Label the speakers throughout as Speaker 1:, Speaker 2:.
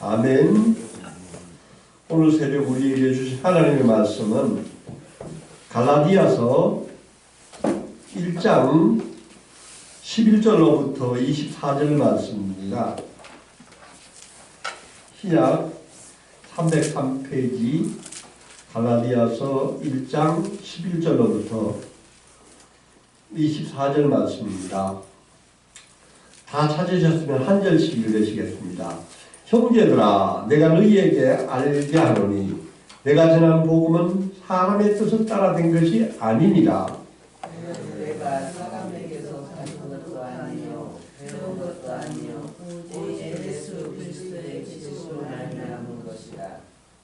Speaker 1: 아멘. 오늘 새벽 우리에게 주신 하나님의 말씀은 갈라디아서 1장 11절로부터 24절 말씀입니다. 시약 303페이지 갈라디아서 1장 11절로부터 24절 말씀입니다. 다 찾으셨으면 한 절씩 읽으시겠습니다. 형제들아 내가 너희에게 알게 하노니 내가 전한 복음은 사람의 뜻을 따라 된 것이 아니니라
Speaker 2: 내가 사람에게서 받은 것도 아니요 배운 것도 아니요 오직 예수 그리스도의 지식으로 말미암은 것이다.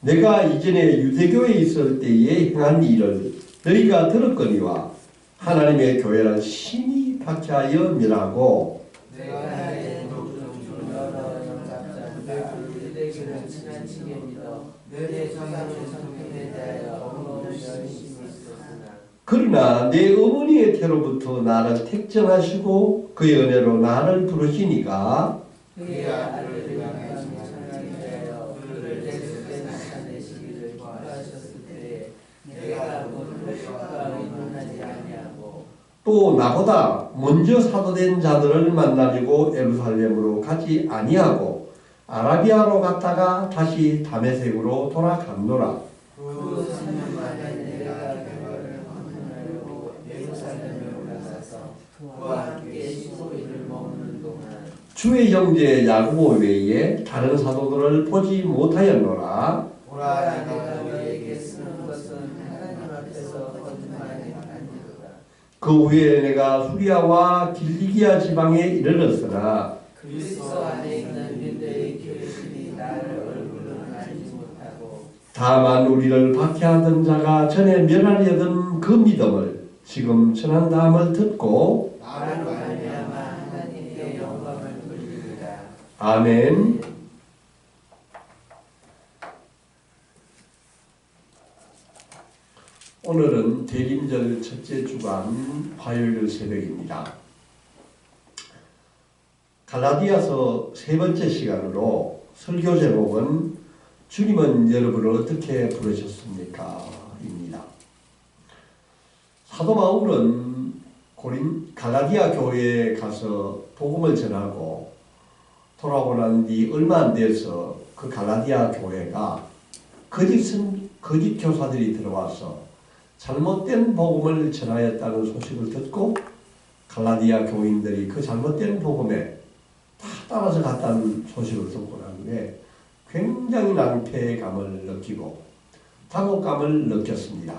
Speaker 1: 내가 이전에 유대교에 있을 때에 행한 일을 너희가 들었거니와 하나님의 교회는 신이
Speaker 2: 열심을 썼으나
Speaker 1: 그러나 내 어머니의 태로부터 나를 택정하시고 그의 은혜로 나를 부르시니까
Speaker 2: 그의 아들을 위하여 찬양에 대하여 그를 예수께 나타내시기를 기뻐하셨을 때에 내가 모든 것과 의논하지 아니하고
Speaker 1: 또 나보다 먼저 사도된 자들을 만나려고 에루살렘으로 가지 아니하고 아라비아로 갔다가 다시 다메섹으로 돌아갔노라.
Speaker 2: 그 3년 만에 내가 교회를 방문하려고 예루살렘에 올라가서 그와 함께 15일을 머무는 동안
Speaker 1: 주의 형제 야고보 외에 다른 사도들을 보지 못하였노라
Speaker 2: 보라 내가 너희에게 쓰는 것은 하나님 앞에서 거짓말이 아니로다
Speaker 1: 그 후에 내가 수리아와 길리기아 지방에 이르렀으나
Speaker 2: 그리스도 안에 있는 유대의 교회들이 나를 얼굴로 알지 못하고
Speaker 1: 다만 우리를 박해하던 자가 전에 멸하려던 그 믿음을 지금 전한 다음을 듣고
Speaker 2: 나를 말미암아 하나님께 영광을 돌리리라
Speaker 1: 아멘 오늘은 대림절 첫째 주간 화요일 새벽입니다. 갈라디아서 세 번째 시간으로 설교 제목은 주님은 여러분을 어떻게 부르셨습니까? 입니다. 사도 바울은 고린 갈라디아 교회에 가서 복음을 전하고 돌아오고 난 뒤 얼마 안 돼서 그 갈라디아 교회가 거짓 선, 거짓 교사들이 들어와서 잘못된 복음을 전하였다는 소식을 듣고 갈라디아 교인들이 그 잘못된 복음에 다 따라서 갔다는 소식을 듣고 난 후에 굉장히 낭패감을 느끼고 당혹감을 느꼈습니다.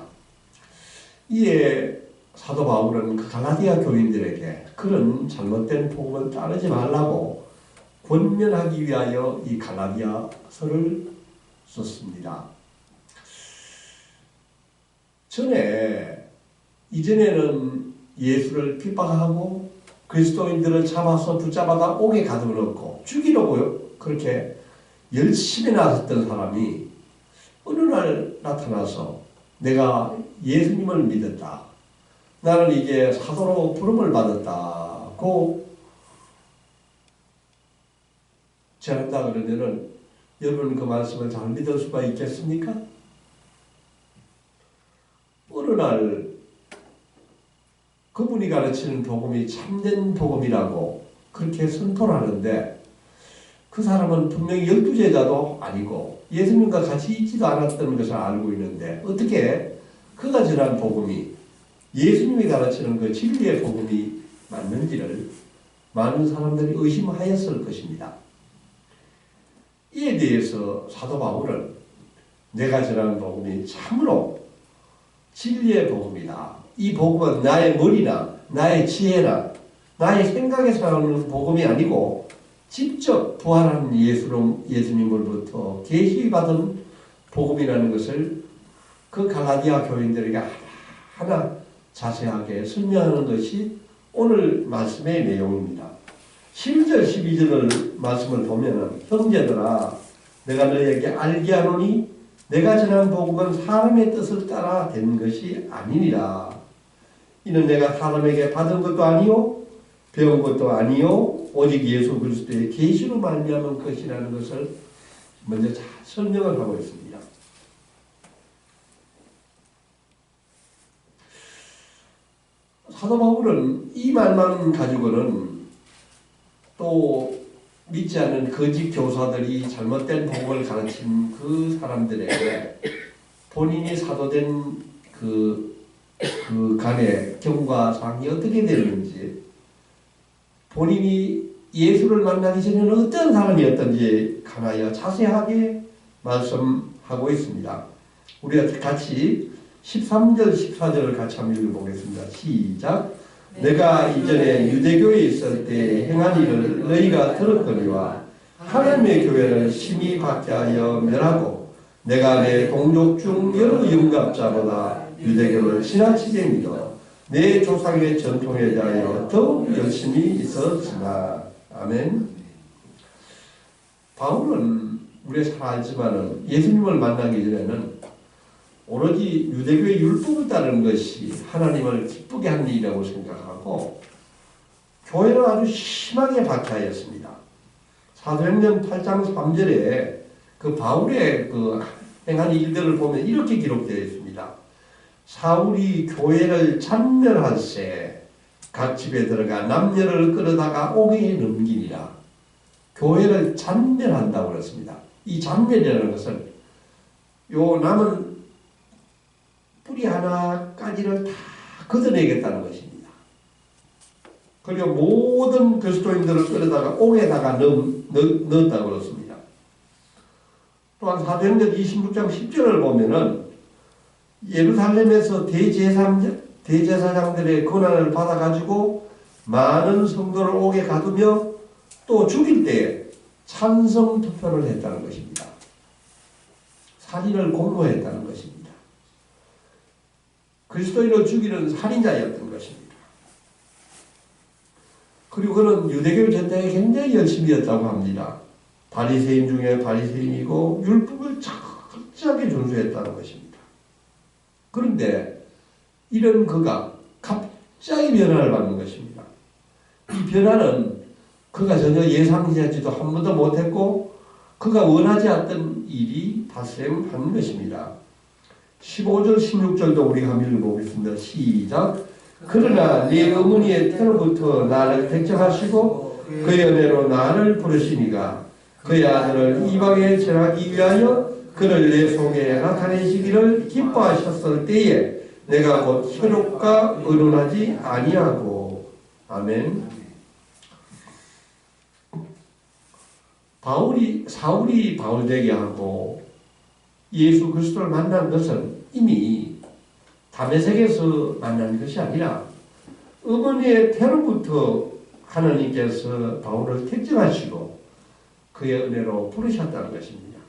Speaker 1: 이에 사도 바울은 그 갈라디아 교인들에게 그런 잘못된 복음을 따르지 말라고 권면하기 위하여 이 갈라디아서를 썼습니다. 전에 이전에는 예수를 핍박하고 그리스도인들을 잡아서 붙잡아다 옥에 가두었고 죽이려고 그렇게 열심히 나섰던 사람이 어느 날 나타나서 내가 예수님을 믿었다. 나는 이제 사도로 부름을 받았다고 전한다 그러면은 여러분 그 말씀을 잘 믿을 수가 있겠습니까? 날 그분이 가르치는 복음이 참된 복음이라고 그렇게 선포를 하는데 그 사람은 분명히 열두 제자도 아니고 예수님과 같이 있지도 않았던 것을 알고 있는데 어떻게 그가 전한 복음이 예수님이 가르치는 그 진리의 복음이 맞는지를 많은 사람들이 의심하였을 것입니다. 이에 대해서 사도 바울은 내가 전하는 복음이 참으로 진리의 복음이다. 이 복음은 나의 머리나 나의 지혜나 나의 생각에서 나오는 복음이 아니고 직접 부활한 예수로, 예수님으로부터 계시받은 복음이라는 것을 그 갈라디아 교인들에게 하나 자세하게 설명하는 것이 오늘 말씀의 내용입니다. 11절 12절을 말씀을 보면은 형제들아 내가 너희에게 알게 하노니 내가 전한 복음은 사람의 뜻을 따라 된 것이 아니니라. 이는 내가 사람에게 받은 것도 아니요 배운 것도 아니요 오직 예수 그리스도의 계시로 말미암은 것이라는 것을 먼저 잘 설명을 하고 있습니다. 사도 바울은 이 말만 가지고는 또 믿지 않는 거짓 교사들이 잘못된 복음을 가르친 그 사람들에게 본인이 사도된 그, 그 간의 경과 사항이 어떻게 되는지 본인이 예수를 만나기 전에는 어떤 사람이었던지 관하여 자세하게 말씀하고 있습니다. 우리가 같이 13절, 14절을 같이 한번 읽어보겠습니다. 시작. 내가 이전에 유대교에 있을 때 행한 일을 너희가 들었거니와 하나님의 교회를 심히 박해하여 멸하고 내가 내 동족 중 여러 영갑자보다 유대교를 지나치게 믿어 내 조상의 전통에 대하여 더욱 열심히 있었으나. 아멘. 바울은 우리가 잘 알지만은 예수님을 만나기 전에는 오로지 유대교의 율법을 따르는 것이 하나님을 기쁘게 하는 일이라고 생각하고 교회를 아주 심하게 박해하였습니다. 사도행전 8장 3절에 그 바울의 그 행한 일들을 보면 이렇게 기록되어 있습니다. 사울이 교회를 찬멸할세 각 집에 들어가 남녀를 끌어다가 옥에 넘기니라. 교회를 잔멸한다고 그랬습니다. 이 잔멸이라는 것은 요 남은 뿌리 하나까지를 다 걷어내겠다는 것입니다. 그리고 모든 그리스도인들을 끌어다가 옥에다가 넣었다고 그렇습니다. 또한 사도행전 26장 10절을 보면은 예루살렘에서 대제사장, 대제사장들의 권한을 받아가지고 많은 성도를 옥에 가두며 또 죽일 때 찬성 투표를 했다는 것입니다. 살인을 공모했다는 것입니다. 그리스도인을 죽이는 살인자였던 것입니다. 그리고 그는 유대교 전쟁에 굉장히 열심히였다고 합니다. 바리새인 중에 바리새인이고 율법을 철저하게 준수했다는 것입니다. 그런데 이런 그가 갑자기 변화를 받는 것입니다. 이 변화는 그가 전혀 예상하지도 한 번도 못했고 그가 원하지 않던 일이 발생한 것입니다. 15절 16절도 우리가 한번 읽어보겠습니다. 시작. 그러나 네 어머니의 태로부터 나를 택정하시고 그의 은혜로 나를 부르시니가 그의 아들을 이방에 전하기 위하여 그를 내 속에 나타내시기를 기뻐하셨을 때에 내가 곧 혈육과 의논하지 아니하고. 아멘. 바울이 사울이 바울 되게 하고 예수 그리스도를 만난 것은 이미 담에색에서 만난 것이 아니라 어머니의 태로부터 하나님께서 바울을 택정하시고 그의 은혜로 부르셨다는 것입니다.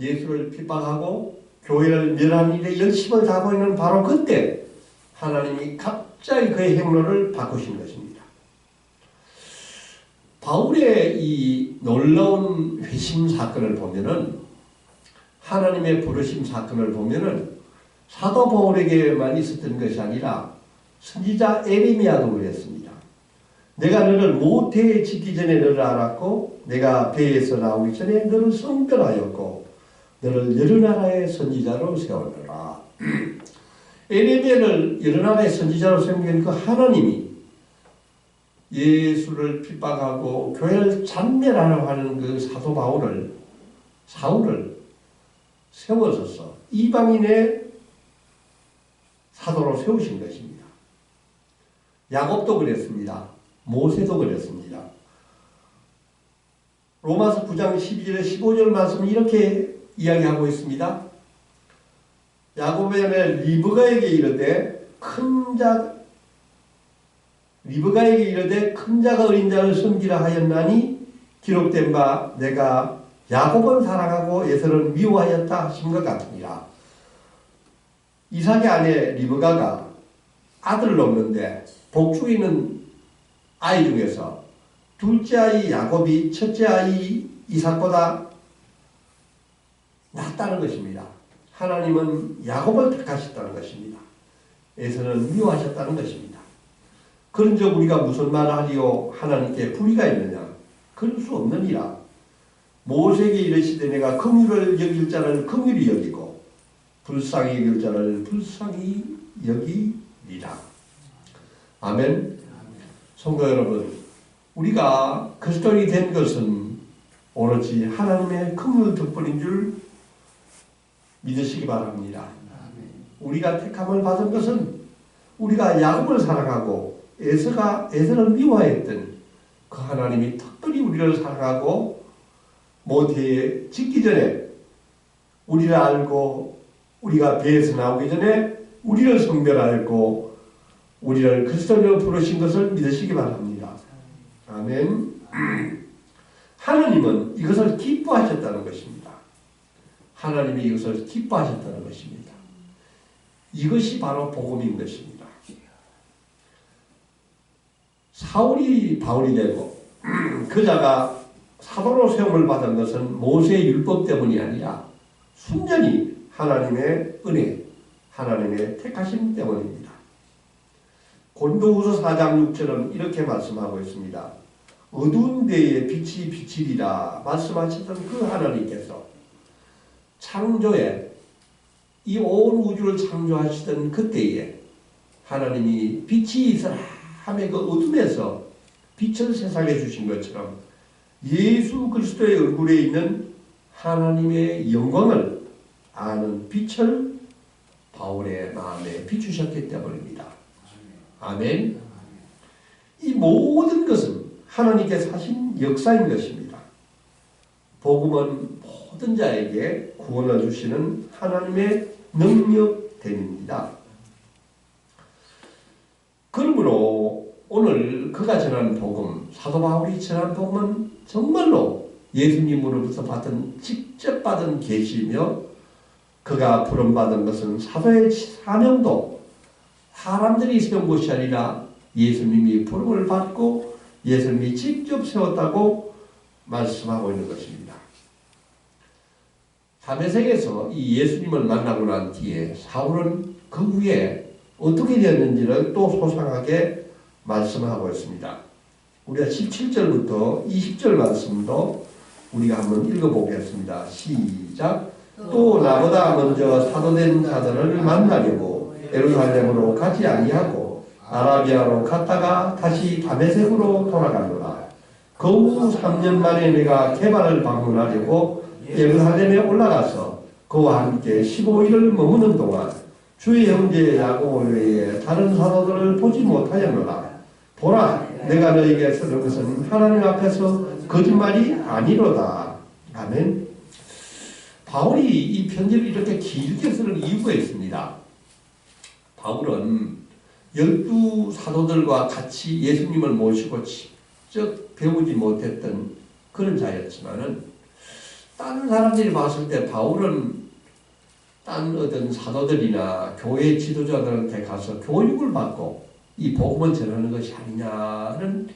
Speaker 1: 예수를 핍박하고 교회를 멸하는 일에 열심을 다하고 있는 바로 그때 하나님이 갑자기 그의 행로를 바꾸신 것입니다. 바울의 이 놀라운 회심 사건을 보면은 하나님의 부르심 사건을 보면은 사도 바울에게만 있었던 것이 아니라 선지자 에레미야도 그랬습니다. 내가 너를 모태에 짓기 전에 너를 알았고 내가 배에서 나오기 전에 너를 성별하였고 너를 여러 나라의 선지자로 세웠노라. 에레미야를 여러 나라의 선지자로 세운 그 하나님이 예수를 핍박하고 교회를 잔멸하려고 하는 그 사도 바울을 사울을 세워서서 이방인의 사도로 세우신 것입니다. 야곱도 그랬습니다. 모세도 그랬습니다. 로마서 9장 12절 15절 말씀은 이렇게 이야기하고 있습니다. 야곱의 리브가에게 이르되 큰 자, 리브가에게 이르되 큰 자가 어린 자를 섬기라 하였나니 기록된 바 내가 야곱은 사랑하고 에서는 미워하였다 하신 것 같으니라. 이삭의 아내 리브가가 아들을 얻는데 복주이는 아이 중에서 둘째 아이 야곱이 첫째 아이 이삭보다 낫다는 것입니다. 하나님은 야곱을 택하셨다는 것입니다. 에서는 미워하셨다는 것입니다. 그런즉 우리가 무슨 말을 하리요? 하나님께 불의가 있느냐? 그럴 수 없느니라. 모세에게 이르시되 내가 긍휼을 여길 자를 긍휼히 여기고 불쌍히 여길 자를 불쌍히 여기리라. 아멘. 성도 여러분 우리가 그리스도인이 된 것은 오로지 하나님의 긍휼 덕분인 줄 믿으시기 바랍니다. 우리가 택함을 받은 것은 우리가 야곱을 사랑하고 에서가 에서를 미워했던 그 하나님이 특별히 우리를 사랑하고 모태에 짓기 전에 우리를 알고 우리가 배에서 나오기 전에 우리를 성별하였고 우리를 그리스도로 부르신 것을 믿으시기 바랍니다. 아멘. 하나님은 이것을 기뻐하셨다는 것입니다. 하나님이 이것을 기뻐하셨다는 것입니다. 이것이 바로 복음인 것입니다. 사울이 바울이 되고 그자가 사도로 세움을 받은 것은 모세의 율법 때문이 아니라 순전히 하나님의 은혜, 하나님의 택하심 때문입니다. 곤도후서 4장 6절은 이렇게 말씀하고 있습니다. 어두운 데에 빛이 비치리라 말씀하셨던 그 하나님께서 창조에 이 온 우주를 창조하시던 그때에 하나님이 빛이 있어라 함의 그 어둠에서 빛을 세상에 주신 것처럼 예수 그리스도의 얼굴에 있는 하나님의 영광을 아는 빛을 바울의 마음에 비추셨기 때문입니다. 아멘. 이 모든 것은 하나님께서 하신 역사인 것입니다. 복음은 모든 자에게 구원을 주시는 하나님의 능력됨입니다. 그러므로 오늘 그가 전한 복음, 사도 바울이 전한 복음은 정말로 예수님으로부터 받은 직접 받은 계시며 그가 부름받은 것은 사도의 사명도 사람들이 세운 것이 아니라 예수님이 부름을 받고 예수님이 직접 세웠다고 말씀하고 있는 것입니다. 담에색에서 이 예수님을 만나고 난 뒤에 사울은 그 후에 어떻게 되었는지를 또 소상하게 말씀하고 있습니다. 우리가 17절부터 20절 말씀도 우리가 한번 읽어보겠습니다. 시작. 또 나보다 먼저 사도된 자들을 만나려고 예루살렘으로 가지 아니하고 아라비아로 갔다가 다시 다메섹으로 돌아가노라. 그후 3년 만에 내가 개발을 방문하려고 예루살렘에 올라가서 그와 함께 15일을 머무는 동안 주의 형제 외에 다른 사도들을 보지 못하였노라. 보라, 내가 너에게 쓰는 것은 하나님 앞에서 거짓말이 아니로다. 아멘. 바울이 이 편지를 이렇게 길게 쓰는 이유가 있습니다. 바울은 열두 사도들과 같이 예수님을 모시고 직접 배우지 못했던 그런 자였지만은 다른 사람들이 봤을 때 바울은 딴 어떤 사도들이나 교회 지도자들한테 가서 교육을 받고 이 복음을 전하는 것이 아니냐는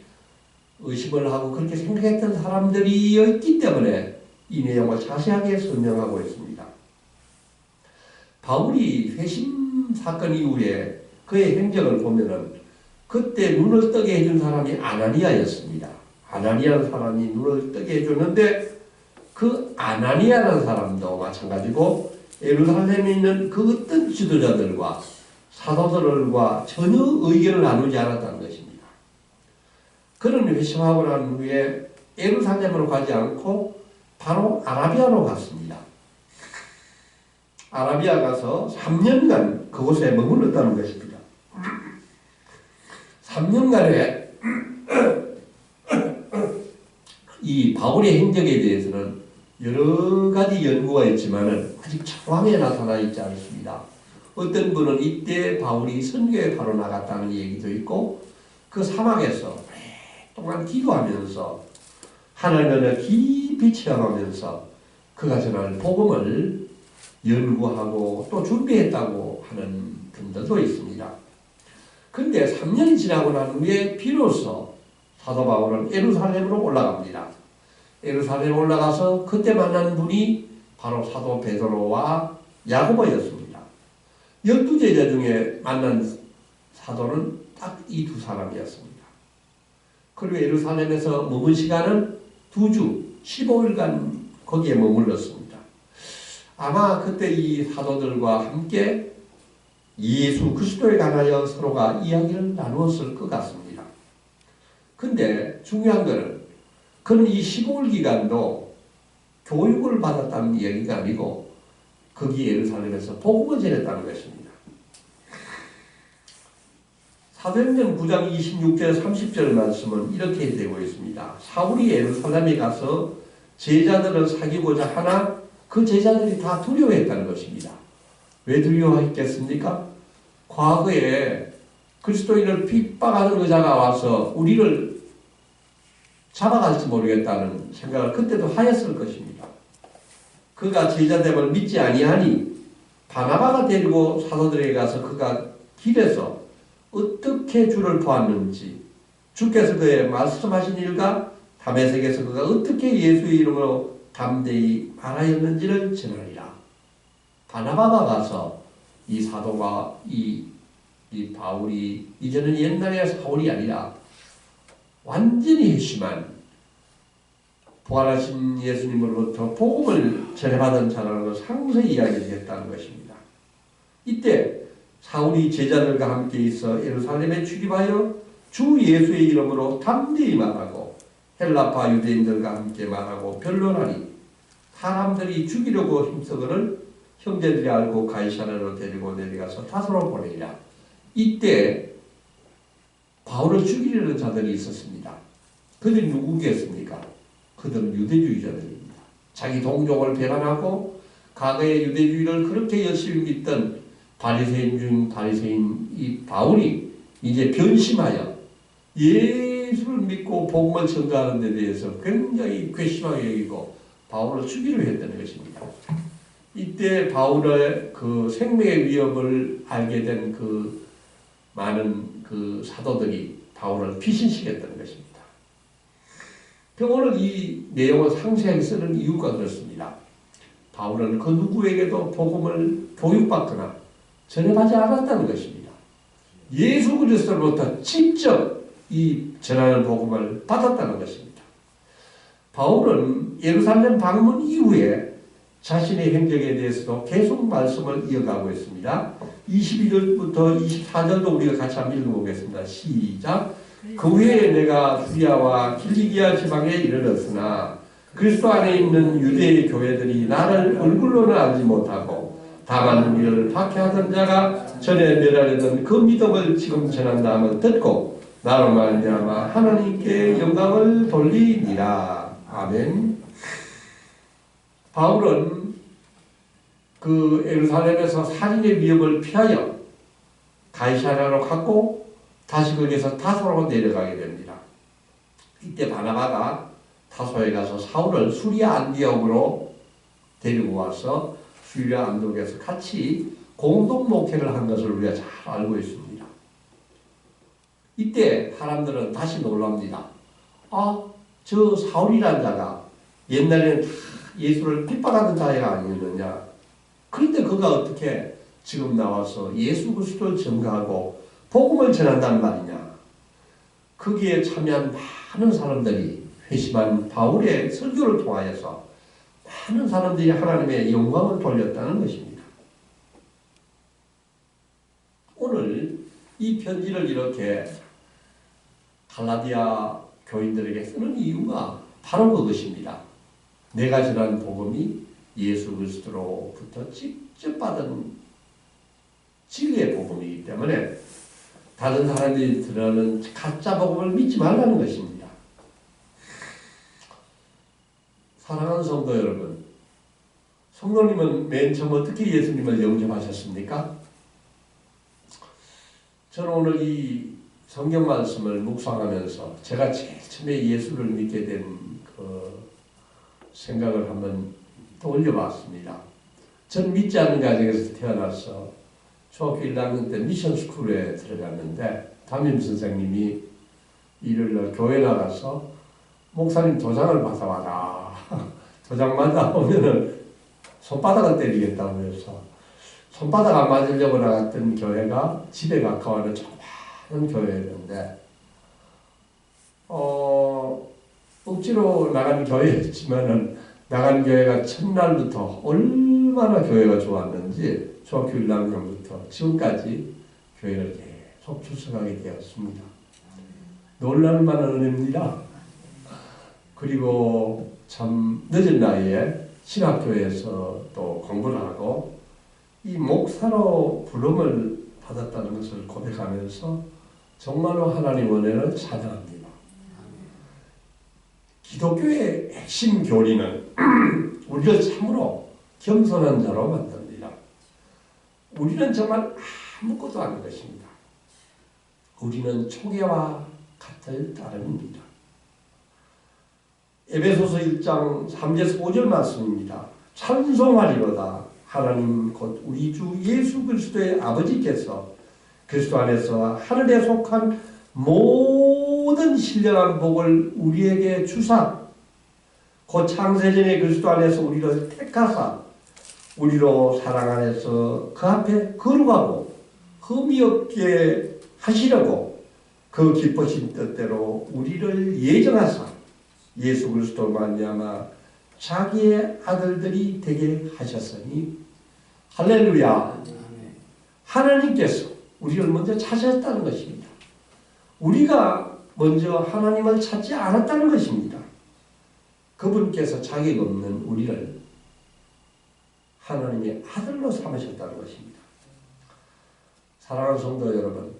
Speaker 1: 의심을 하고 그렇게 생각했던 사람들이었기 때문에 이 내용을 자세하게 설명하고 있습니다. 바울이 회심 사건 이후에 그의 행적을 보면은 그때 눈을 뜨게 해준 사람이 아나니아였습니다. 아나니아라는 사람이 눈을 뜨게 해줬는데 그 아나니아라는 사람도 마찬가지고 예루살렘에 있는 그 어떤 지도자들과 사도들과 전혀 의견을 나누지 않았다는 것입니다. 그는 회심하고 난 후에 예루살렘으로 가지 않고 바로 아라비아로 갔습니다. 아라비아 가서 3년간 그곳에 머물렀다는 것입니다. 3년간의 이 바울의 행적에 대해서는 여러 가지 연구가 있지만은 아직 정확하게 나타나 있지 않습니다. 어떤 분은 이때 바울이 선교에 바로 나갔다는 얘기도 있고 그 사막에서 오랫동안 기도하면서 하나님을 깊이 체험하면서 그가 전할 복음을 연구하고 또 준비했다고 하는 분들도 있습니다. 근데 3년이 지나고 난 후에 비로소 사도 바울은 예루살렘으로 올라갑니다. 예루살렘 올라가서 그때 만난 분이 바로 사도 베드로와 야고보였습니다. 열두 제자 중에 만난 사도는 딱 이 두 사람이었습니다. 그리고 예루살렘에서 머문 시간은 두 주, 15일간 거기에 머물렀습니다. 아마 그때 이 사도들과 함께 예수 그리스도에 관하여 서로가 이야기를 나누었을 것 같습니다. 근데 중요한 것은 그는 이 15일 기간도 교육을 받았다는 이야기가 아니고 거기 예루살렘에서 복음을 전했다는 것입니다. 사도행전 9장 26절 30절 말씀은 이렇게 되고 있습니다. 사울이 예루살렘에 가서 제자들을 사귀고자 하나 그 제자들이 다 두려워했다는 것입니다. 왜 두려워했겠습니까? 과거에 그리스도인을 핍박하는 의자가 와서 우리를 잡아갈지 모르겠다는 생각을 그때도 하였을 것입니다. 그가 제자됨을 믿지 아니하니 바나바가 데리고 사도들에게 가서 그가 길에서 어떻게 주를 보았는지 주께서 그에 말씀하신 일과 담에색에서 그가 어떻게 예수의 이름으로 담대히 말하였는지를 전하리라. 바나바가 가서 이 사도가 이, 이 바울이 이제는 옛날의 사울이 아니라 완전히 회심한 부활하신 예수님으로부터 복음을 전해받은 자라는 상세히 이야기했다는 것입니다. 이때 사울이 제자들과 함께 있어 예루살렘에 출입하여 주 예수의 이름으로 담대히 말하고 헬라파 유대인들과 함께 말하고 변론하니 사람들이 죽이려고 힘쓰거늘 형제들이 알고 가이사르로 데리고 내려가서 타소로 보내리라. 이때 바울을 죽이려는 자들이 있었습니다. 그들이 누구겠습니까? 그들은 유대주의자들입니다. 자기 동족을 배반하고 과거의 유대주의를 그렇게 열심히 믿던 바리새인 중 바리새인 이 바울이 이제 변심하여 예수를 믿고 복음을 전가하는 데 대해서 굉장히 괘씸하게 여기고 바울을 죽이려 했다는 것입니다. 이때 바울의 그 생명의 위협을 알게 된 그 많은 그 사도들이 바울을 피신시켰다는 것입니다. 오늘 이 내용을 상세하게 쓰는 이유가 그렇습니다. 바울은 그 누구에게도 복음을 교육받거나 전해하지 않았다는 것입니다. 예수 그리스도로부터 직접 이 전하는 복음을 받았다는 것입니다. 바울은 예루살렘 방문 이후에 자신의 행적에 대해서도 계속 말씀을 이어가고 있습니다. 22절부터 24절도 우리가 같이 한번 읽어보겠습니다. 시작. 그 후에 내가 주리아와 길리기아 지방에 이르렀으나 그리스도 안에 있는 유대의 교회들이 나를 얼굴로는 알지 못하고 다만 우리를 박해하던 자가 전에 멸하려던 그 믿음을 지금 전한다함을 듣고 나로 말미암아 하나님께 영광을 돌리니라. 아멘. 바울은 그 예루살렘에서 살인의 위협을 피하여 가이사라로 갔고 다시 거기서 타소로 내려가게 됩니다. 이때 바나바가 타소에 가서 사울을 수리아 안디옥으로 데리고 와서 수리아 안디옥에서 같이 공동 목회를 한 것을 우리가 잘 알고 있습니다. 이때 사람들은 다시 놀랍니다. 아, 저 사울이라는 자가 옛날에는 다 예수를 핍박하는 자가 아니었느냐. 그런데 그가 어떻게 지금 나와서 예수 그리스도를 증거하고 복음을 전한단 말이냐. 거기에 참여한 많은 사람들이 회심한 바울의 설교를 통하여서 많은 사람들이 하나님의 영광을 돌렸다는 것입니다. 오늘 이 편지를 이렇게 갈라디아 교인들에게 쓰는 이유가 바로 그것입니다. 내가 전한 복음이 예수 그리스도로부터 직접 받은 진리의 복음이기 때문에 다른 사람들이 들어는 가짜 복음을 믿지 말라는 것입니다. 사랑하는 성도 여러분, 성도님은 맨 처음 어떻게 예수님을 영접하셨습니까? 저는 오늘 이 성경 말씀을 묵상하면서 제가 제일 처음에 예수를 믿게 된 그 생각을 한번 떠올려봤습니다. 전 믿지 않는 가정에서 태어나서 중학교 1학년 때 미션 스쿨에 들어갔는데 담임 선생님이 일요일 날 교회 나가서 목사님 도장을 받아와라. 도장 받아오면은 손바닥을 때리겠다고 해서 손바닥 안 맞으려고 나갔던 교회가 집에 가까워하는 조그마한 교회였는데 어 억지로 나간 교회였지만은 나간 교회가 첫날부터 얼마나 교회가 좋았는지 중학교 1학년부터 지금까지 교회를 계속 출석하게 되었습니다. 놀랄 만한 은혜입니다. 그리고 참 늦은 나이에 신학교에서 또 공부를 하고 이 목사로 부름을 받았다는 것을 고백하면서 정말로 하나님 은혜를 찬양합니다. 기독교의 핵심 교리는 우리를 참으로 겸손한 자로 만듭니다. 우리는 정말 아무것도 아닌 것입니다. 우리는 초계와 같을 따름입니다. 에베소서 1장 3절 5절 말씀입니다. 찬송하리로다 하나님 곧 우리 주 예수 그리스도의 아버지께서 그리스도 안에서 하늘에 속한 모든 신령한 복을 우리에게 주사 곧 창세전에 그리스도 안에서 우리를 택하사 우리로 사랑 안에서 그 앞에 거룩하고 흠이 없게 하시려고 그 기쁘신 뜻대로 우리를 예정하사 예수 그리스도 말미암아 자기의 아들들이 되게 하셨으니 할렐루야 하나님께서 우리를 먼저 찾으셨다는 것입니다. 우리가 먼저 하나님을 찾지 않았다는 것입니다. 그분께서 자격 없는 우리를 하나님의 아들로 삼으셨다는 것입니다. 사랑하는 성도 여러분,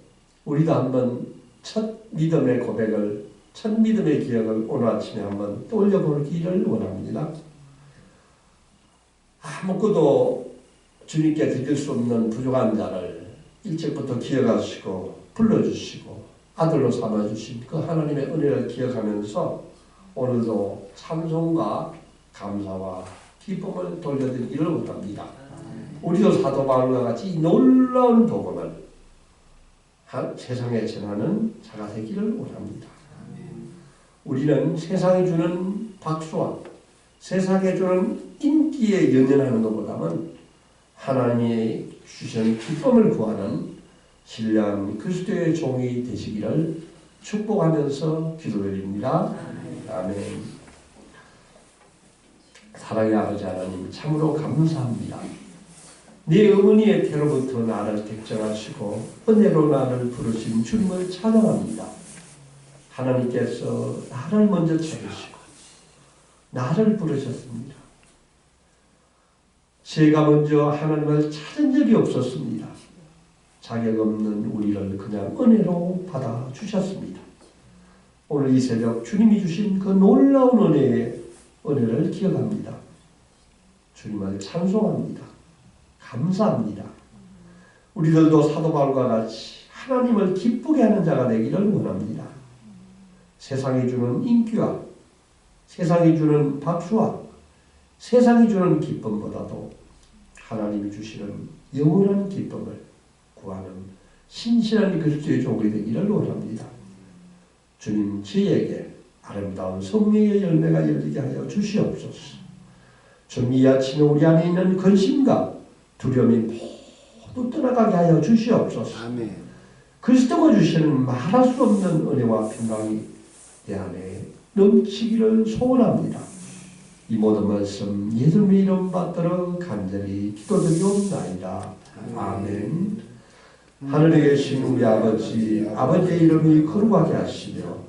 Speaker 1: 우리도 한번 첫 믿음의 고백을, 첫 믿음의 기억을 오늘 아침에 한번 떠올려 보기를 원합니다. 아무것도 주님께 드릴 수 없는 부족한 자를 일찍부터 기억하시고 불러주시고 아들로 삼아주신 그 하나님의 은혜를 기억하면서 오늘도 찬송과 감사와 기쁨을 돌려드리기를 원합니다. 우리도 사도 바울과 같이 이 놀라운 복음을 한- 세상에 전하는 자가 되기를 원합니다. 우리는 세상이 주는 박수와 세상에 주는 인기에 연연하는 것보다는 하나님이 주신 기쁨을 구하는 신령 그리스도의 종이 되시기를 축복하면서 기도드립니다. 아멘. 사랑의 아버지 하나님 참으로 감사합니다. 네 어머니 의 태로부터 나를 택정하시고 은혜로 나를 부르신 주님을 찬양합니다. 하나님께서 나를 먼저 찾으시고 나를 부르셨습니다. 제가 먼저 하나님을 찾은 적이 없었습니다. 자격 없는 우리를 그냥 은혜로 받아 주셨습니다. 오늘 이 새벽 주님이 주신 그 놀라운 은혜의 은혜를 기억합니다. 주님을 찬송합니다. 감사합니다. 우리들도 사도 바울과 같이 하나님을 기쁘게 하는 자가 되기를 원합니다. 세상이 주는 인기와 세상이 주는 박수와 세상이 주는 기쁨보다도 하나님이 주시는 영원한 기쁨을 구하는 신실한 그리스도의 종이 되기를 원합니다. 주님 저에게 아름다운 성령의 열매가 열리게 하여 주시옵소서. 주님 이 아침에 우리 안에 있는 근심과 두려움이 모두 떠나가게 하여 주시옵소서.
Speaker 3: 아멘.
Speaker 1: 그리스도가 주시는 말할 수 없는 은혜와 평강이 내 안에 넘치기를 소원합니다. 이 모든 말씀 예수님의 이름 받들어 간절히 기도드리옵나이다. 아멘. 하늘에 계신 우리 아버지, 아버지의 이름이 거룩하게 하시며